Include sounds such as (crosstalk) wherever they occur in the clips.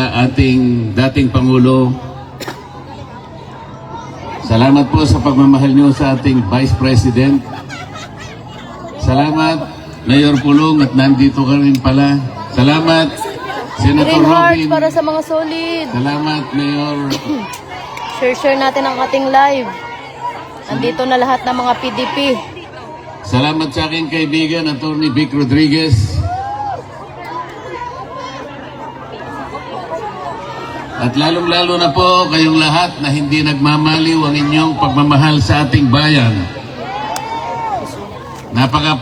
sa ating dating Pangulo. Salamat po sa pagmamahal nyo sa ating Vice President. Salamat, Mayor Pulong, at nandito ka rin pala. Salamat, Senator Robin. para sa mga solid. Salamat, Mayor. (clears throat) Share-share natin ang ating live. Nandito na lahat ng mga PDP. Salamat sa aking kaibigan, Attorney Vic Rodriguez. At lalong-lalo na po kayong lahat na hindi nagmamaliw ang inyong pagmamahal sa ating bayan. Napaka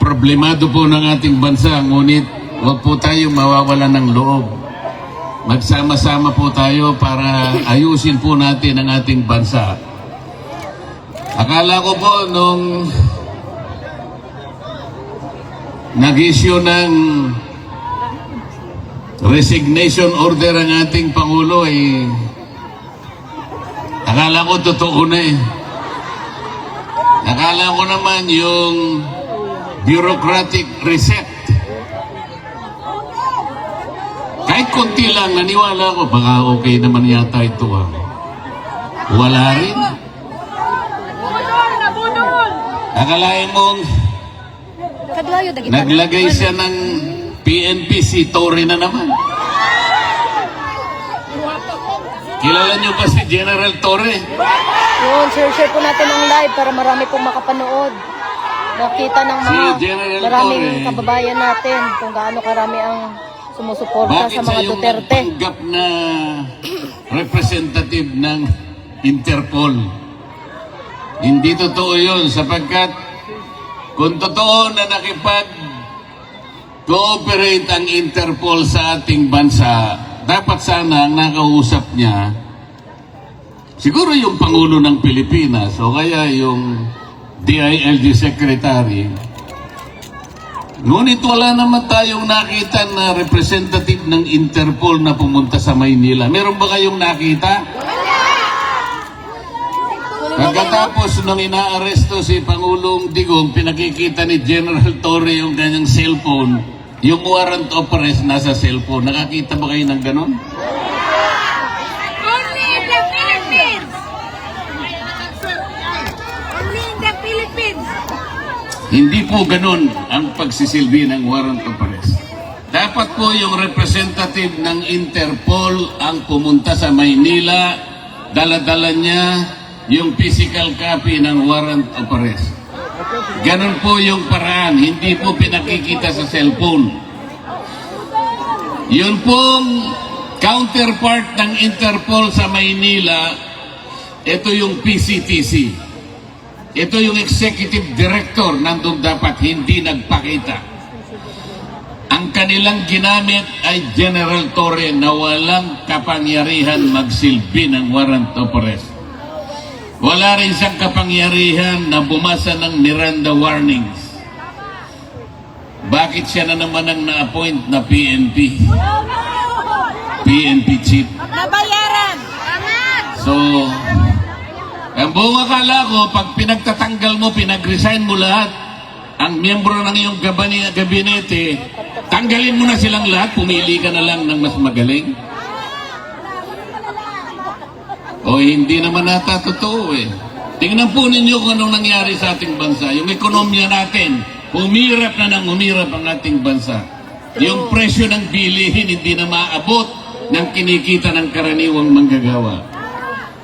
problemado po ng ating bansa, ngunit huwag po tayong mawawala ng loob. Magsama-sama po tayo para ayusin po natin ang ating bansa. Akala ko po nung nag-issue ng resignation order ang ating Pangulo ay akala ko totoo na eh. Akala ko naman yung bureaucratic reset. Kahit konti lang, naniwala ko, baka okay naman yata ito ah. Wala rin. Akalain mong. Naglagay siya ng PNP si Torre na naman. Kilala niyo ba si General Torre? Yun, share-share po natin ang live para marami pong makapanood. Nakita ng Si mga General maraming Torre. kababayan natin kung gaano karami ang sumusuporta Bakit sa mga Duterte. nagpanggap na representative ng Interpol? Hindi totoo yun sapagkat kung totoo na nakipag cooperate ang Interpol sa ating bansa, dapat sana ang nakausap niya siguro yung Pangulo ng Pilipinas o kaya yung DILG Secretary Ngunit wala naman tayong nakita na representative ng Interpol na pumunta sa Maynila. Meron ba kayong nakita? Pagkatapos nung inaaresto si Pangulong Digong, pinakikita ni General Torre yung kanyang cellphone. Yung warrant of arrest nasa cellphone. Nakakita ba kayo ng ganon? Only in the Philippines! Only in the Philippines! Hindi po ganun ang pagsisilbi ng warrant of arrest. Dapat po yung representative ng Interpol ang pumunta sa Maynila, daladala niya yung physical copy ng warrant of arrest. Ganun po yung paraan, hindi po pinakikita sa cellphone. Yun pong counterpart ng Interpol sa Maynila, ito yung PCTC. Ito yung executive director nandun dapat hindi nagpakita. Ang kanilang ginamit ay General Torre na walang kapangyarihan magsilbi ng warrant of arrest. Wala rin siyang kapangyarihan na bumasa ng Miranda warnings. Bakit siya na naman ang na-appoint na PNP? PNP chief. Nabayaran! So, ang buong akala ko, pag pinagtatanggal mo, pinag-resign mo lahat, ang miyembro ng iyong gabinete, tanggalin mo na silang lahat, pumili ka na lang ng mas magaling. O hindi naman nata totoo eh. Tingnan po ninyo kung anong nangyari sa ating bansa. Yung ekonomiya natin, humirap na nang humirap ang ating bansa. Yung presyo ng bilihin hindi na maabot ng kinikita ng karaniwang manggagawa.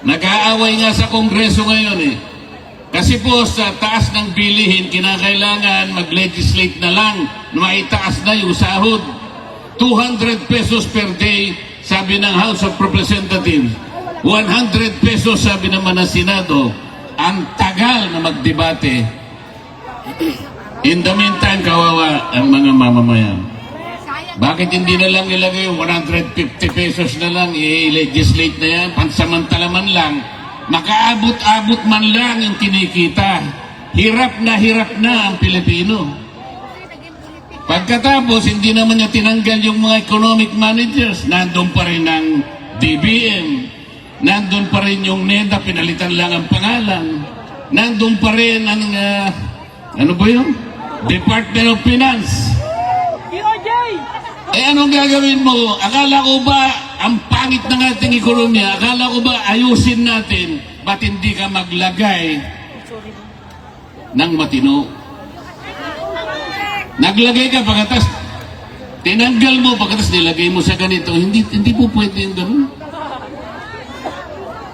Nag-aaway nga sa Kongreso ngayon eh. Kasi po sa taas ng bilihin, kinakailangan mag-legislate na lang na maitaas na yung sahod. 200 pesos per day, sabi ng House of Representatives. 100 pesos, sabi naman ng Senado. Ang tagal na magdebate. In the meantime, kawawa ang mga mamamayan. Bakit hindi na lang ilagay yung 150 pesos na lang, i-legislate na yan, pansamantala man lang, makaabot-abot man lang yung kinikita. Hirap na hirap na ang Pilipino. Pagkatapos, hindi naman niya tinanggal yung mga economic managers. Nandun pa rin ang DBM. Nandun pa rin yung NEDA, pinalitan lang ang pangalan. Nandun pa rin ang, ah, ano ba yun? Department of Finance. DOJ! Eh anong gagawin mo? Akala ko ba ang pangit ng ating ekonomiya, akala ko ba ayusin natin, ba't hindi ka maglagay ng matino? Naglagay ka pagkatas, tinanggal mo pagkatas nilagay mo sa ganito, hindi hindi po pwede yung ganun.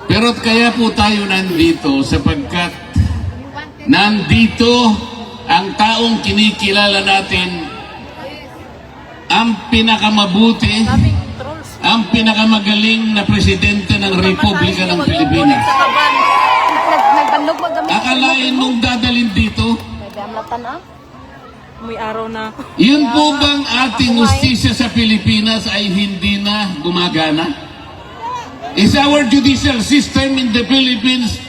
Pero kaya po tayo nandito sapagkat nandito ang taong kinikilala natin ang pinakamabuti, ang pinakamagaling na presidente ng Republika ng Pilipinas. Akalain mong dadalhin dito. May araw na yun po bang ating justisya sa Pilipinas ay hindi na gumagana? Is our judicial system in the Philippines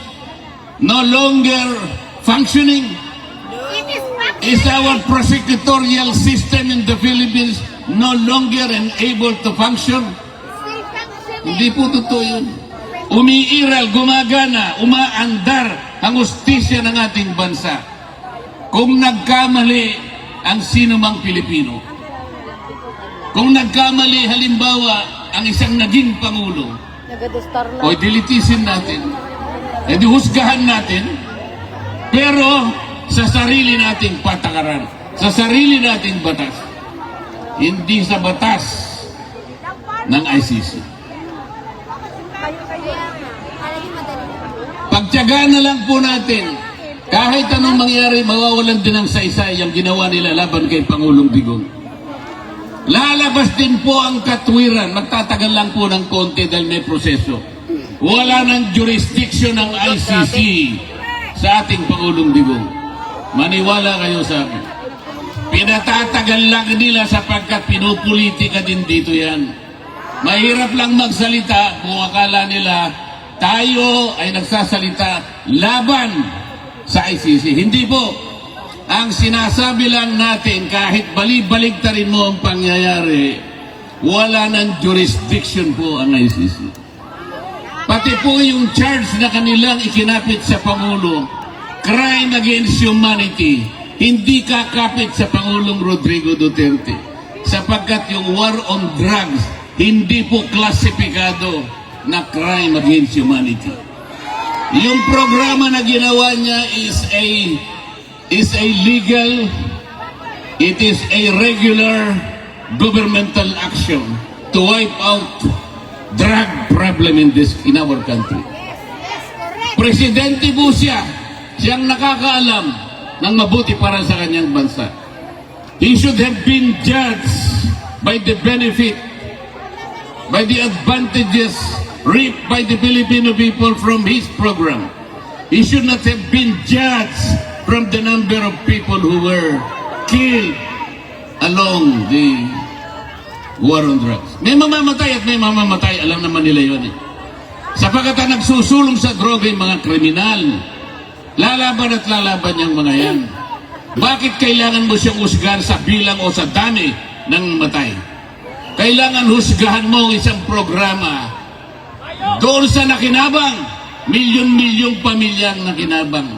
no longer functioning? Is our prosecutorial system in the Philippines no longer and able to function? Hindi po totoo yun. Umiiral, gumagana, umaandar ang ustisya ng ating bansa. Kung nagkamali ang sino mang Pilipino, kung nagkamali halimbawa ang isang naging Pangulo, Nagadustar na. o dilitisin natin, e di husgahan natin, pero sa sarili nating patakaran, sa sarili nating batas, hindi sa batas ng ICC. Pagtyagaan na lang po natin, kahit anong mangyari, mawawalan din ng saysay ang ginawa nila laban kay Pangulong Digong. Lalabas din po ang katwiran, magtatagal lang po ng konti dahil may proseso. Wala ng jurisdiction ng ICC sa ating Pangulong Digong. Maniwala kayo sa akin. Pinatatagal lang nila sapagkat pinupolitika din dito yan. Mahirap lang magsalita kung akala nila tayo ay nagsasalita laban sa ICC. Hindi po. Ang sinasabi lang natin, kahit bali-baligtarin mo ang pangyayari, wala ng jurisdiction po ang ICC. Pati po yung charge na kanilang ikinapit sa Pangulo, crime against humanity, hindi kakapit sa Pangulong Rodrigo Duterte. Sapagkat yung war on drugs, hindi po klasipikado na crime against humanity. Yung programa na ginawa niya is a is a legal it is a regular governmental action to wipe out drug problem in this in our country. Presidente po siya, siyang nakakaalam ng mabuti para sa kanyang bansa. He should have been judged by the benefit, by the advantages reaped by the Filipino people from his program. He should not have been judged from the number of people who were killed along the war on drugs. May mamamatay at may mamamatay, alam naman nila yun eh. Sapagat ang nagsusulong sa droga yung mga kriminal, lalaban at lalaban yung mga yan. Bakit kailangan mo siyang husgahan sa bilang o sa dami ng matay? Kailangan husgahan mo ang isang programa doon sa nakinabang, milyon-milyong pamilyang nakinabang.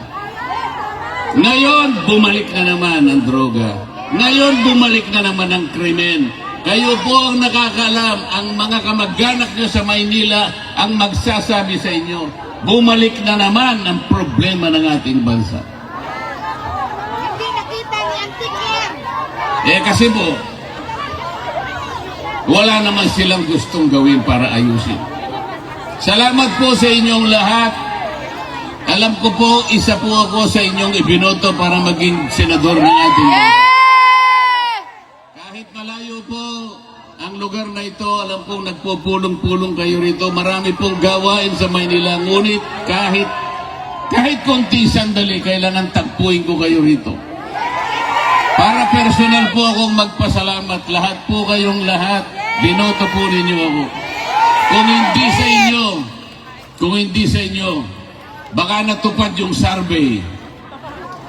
Ngayon, bumalik na naman ang droga. Ngayon, bumalik na naman ang krimen. Kayo po ang nakakalam, ang mga kamag-anak nyo sa Maynila ang magsasabi sa inyo, bumalik na naman ang problema ng ating bansa. Hindi nakita ni Claire. Eh kasi po, wala naman silang gustong gawin para ayusin. Salamat po sa inyong lahat. Alam ko po, isa po ako sa inyong ibinoto para maging senador ng ating. Kahit malayo po ang lugar na ito, alam kong nagpupulong-pulong kayo rito. Marami pong gawain sa Maynila. Ngunit kahit kahit konti sandali, kailangan tagpuin ko kayo rito. Para personal po akong magpasalamat. Lahat po kayong lahat, binoto po ninyo ako. Kung hindi sa inyo, kung hindi sa inyo, baka natupad yung survey.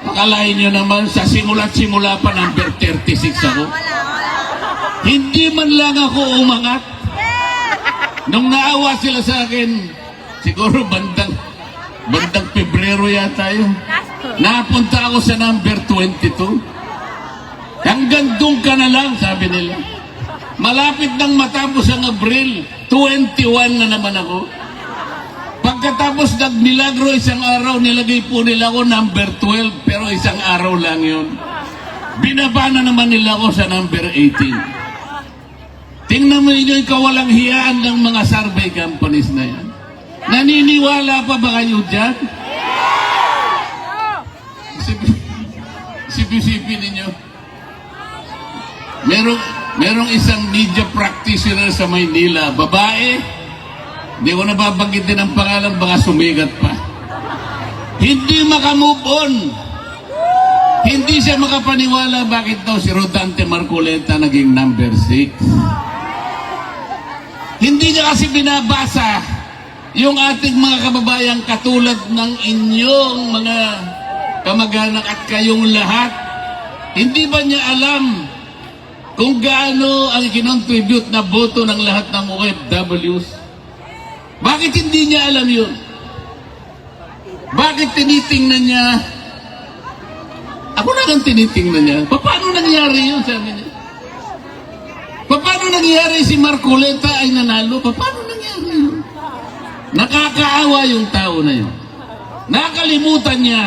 Akalain nyo naman, sa simula't simula pa number 36 ako. Hindi man lang ako umangat. Nung naawa sila sa akin, siguro bandang, bandang Pebrero yata yun. Napunta ako sa number 22. Hanggang doon ka na lang, sabi nila. Malapit nang matapos ang Abril, 21 na naman ako. Pagkatapos nagmilagro isang araw, nilagay po nila ako number 12, pero isang araw lang yun. Binaba na naman nila ako sa number 18. Tingnan mo ninyo yung kawalang hiyaan ng mga survey companies na yan. Naniniwala pa ba kayo dyan? Sipi-sipi ninyo. Merong, merong isang media practitioner sa Maynila, babae, hindi ko nababanggitin ang pangalan, baka sumigat pa. Hindi makamove on. Hindi siya makapaniwala bakit daw si Rodante Marcoleta naging number 6. Hindi niya kasi binabasa yung ating mga kababayang katulad ng inyong mga kamag-anak at kayong lahat. Hindi ba niya alam kung gaano ang kinontribute na boto ng lahat ng OFWs? Bakit hindi niya alam yun? Bakit tinitingnan niya? Ako na lang tinitingnan niya. Pa- Paano nangyari yun, sabi niya? Pa- Paano nangyari si Marcoleta ay nanalo? Pa- Paano nangyari yun? Nakakaawa yung tao na yun. Nakalimutan niya.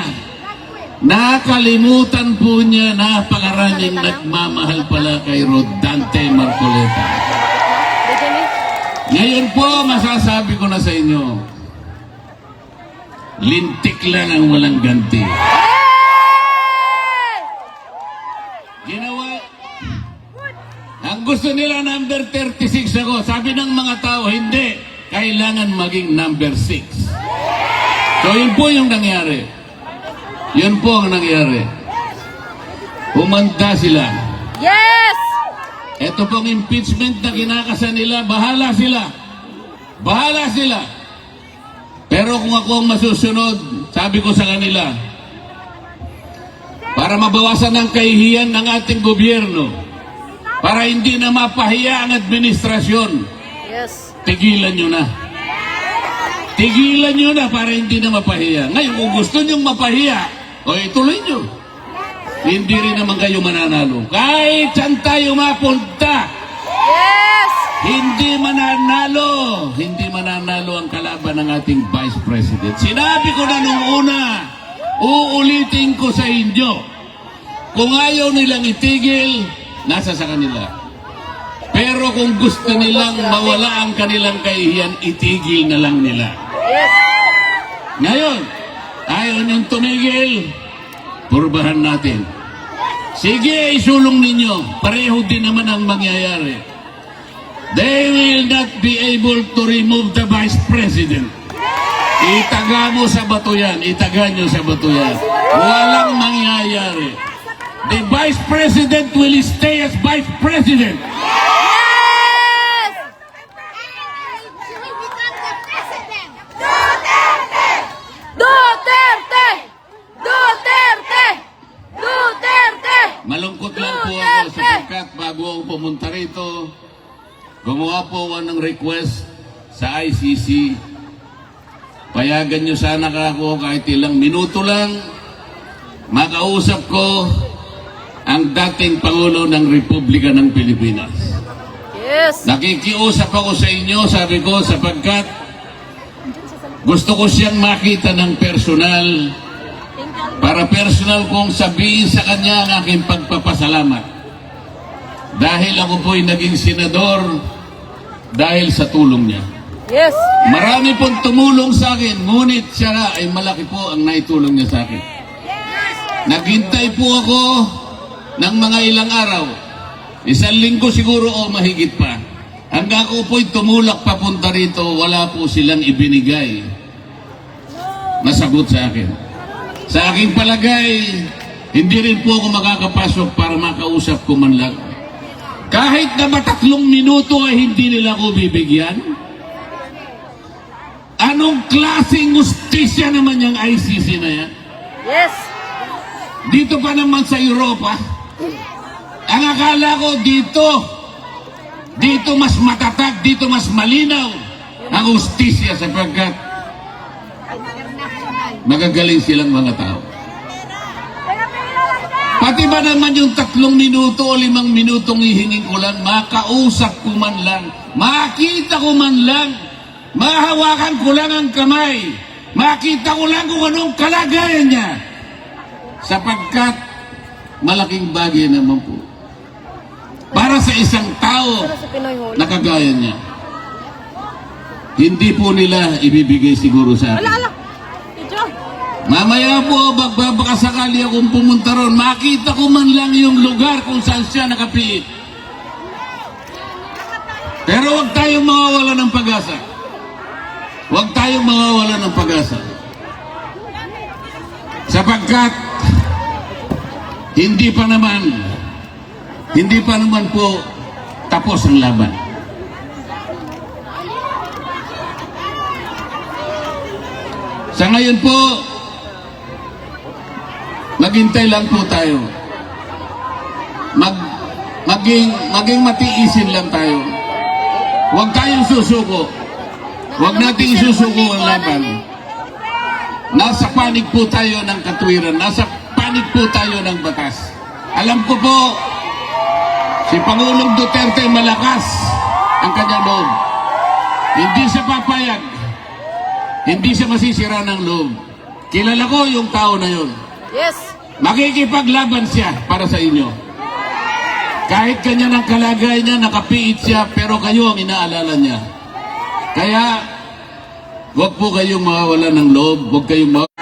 Nakalimutan po niya napakaraming nagmamahal pala kay Rodante Marcoleta. Ngayon po, masasabi ko na sa inyo, lintik lang ang walang ganti. Ginawa, ang gusto nila number 36 ako. Sabi ng mga tao, hindi. Kailangan maging number 6. So yun po yung nangyari. Yun po ang nangyari. Humanda sila. Yes! Ito pong impeachment na kinakasa nila, bahala sila. Bahala sila. Pero kung ako ang masusunod, sabi ko sa kanila, para mabawasan ang kahihiyan ng ating gobyerno, para hindi na mapahiya ang administrasyon, Yes. tigilan nyo na. Tigilan nyo na para hindi na mapahiya. Ngayon, kung gusto nyo mapahiya, o ituloy nyo. Hindi rin naman kayo mananalo. Kahit saan tayo mapunta, Yes! hindi mananalo. Hindi mananalo ang kalaban ng ating Vice President. Sinabi ko na nung una, uulitin ko sa inyo. Kung ayaw nilang itigil, nasa sa kanila. Pero kung gusto nilang mawala ang kanilang kahihiyan, itigil na lang nila. Ngayon, ayaw niyong tumigil, purbahan natin. Sige, isulong ninyo. Pareho din naman ang mangyayari. They will not be able to remove the Vice President. Itaga mo sa bato yan. Itaga nyo sa bato yan. Walang mangyayari. The Vice President will stay as Vice President. Yes! She will become the president. Duterte! Duterte! Duterte! Malungkot lang po ako sapagkat bago ako pumunta rito, gumawa po ako ng request sa ICC. Payagan nyo sana ka ako kahit ilang minuto lang makausap ko ang dating Pangulo ng Republika ng Pilipinas. Yes! Nakikiusap ako sa inyo, sabi ko, sapagkat gusto ko siyang makita ng personal para personal kong sabihin sa kanya ang aking pagpapasalamat. Dahil ako po'y naging senador dahil sa tulong niya. Yes! Marami pong tumulong sa akin, ngunit siya ay malaki po ang naitulong niya sa akin. Naghintay po ako ng mga ilang araw. Isang linggo siguro o mahigit pa. Hanggang ako po'y tumulak papunta rito, wala po silang ibinigay na sagot sa akin. Sa aking palagay, hindi rin po ako makakapasok para makausap ko man lang. Kahit na matatlong minuto ay hindi nila ako bibigyan. Anong klaseng justisya naman yung ICC na yan? Yes! Dito pa naman sa Europa, ang akala ko dito, dito mas matatag, dito mas malinaw ang justisya sapagkat magagaling silang mga tao. Pati ba naman yung tatlong minuto o limang minutong ihingin ko lang, makausap ko man lang, makita ko man lang, mahawakan ko lang ang kamay, makita ko lang kung anong kalagayan niya. Sapagkat malaking bagay naman po. Para sa isang tao na kagaya niya. Hindi po nila ibibigay siguro sa akin. Mamaya po, magbabakasakali akong pumunta ron, makita ko man lang yung lugar kung saan siya nakapiit. Pero huwag tayong mawawala ng pag-asa. Huwag tayong mawawala ng pag-asa. Sapagkat, hindi pa naman, hindi pa naman po tapos ang laban. Sa ngayon po, maghintay lang po tayo. Mag, maging, maging matiisin lang tayo. Huwag tayong susuko. Huwag nating susuko ang laban. Nasa panig po tayo ng katwiran. Nasa panig po tayo ng batas. Alam ko po, si Pangulong Duterte malakas ang kanyang loob. Hindi siya papayag hindi siya masisira ng loob. Kilala ko yung tao na yun. Yes. Makikipaglaban siya para sa inyo. Kahit kanya ng kalagay niya, nakapiit siya, pero kayo ang inaalala niya. Kaya, huwag po kayong mawawala ng loob, huwag kayong maw-